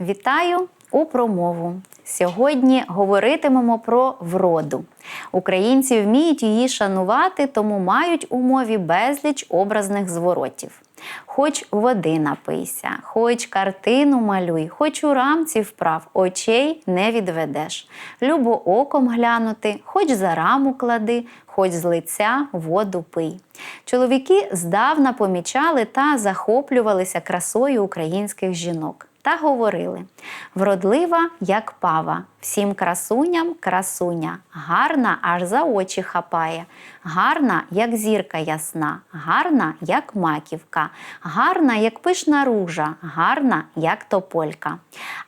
Вітаю у промову. Сьогодні говоритимемо про вроду. Українці вміють її шанувати, тому мають у мові безліч образних зворотів. Хоч води напийся, хоч картину малюй, хоч у рамці вправ очей не відведеш. Любо оком глянути, хоч за раму клади, хоч з лиця воду пий. Чоловіки здавна помічали та захоплювалися красою українських жінок. Та говорили: вродлива, як пава, всім красуням красуня, гарна аж за очі хапає, гарна, як зірка ясна, гарна, як маківка, гарна, як пишна ружа, гарна, як тополька.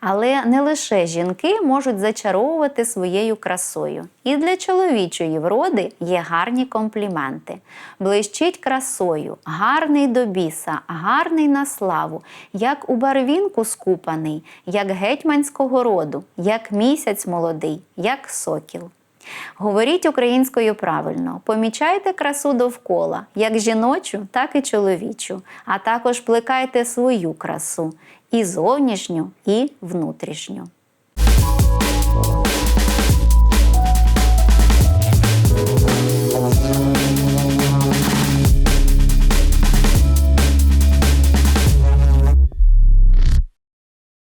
Але не лише жінки можуть зачаровувати своєю красою. І для чоловічої вроди є гарні компліменти. Блищить красою, гарний до біса, гарний на славу, як у барвінку скупаний, як гетьманського роду, як місяць молодий, як сокіл. Говоріть українською правильно, помічайте красу довкола, як жіночу, так і чоловічу, а також плекайте свою красу і зовнішню, і внутрішню.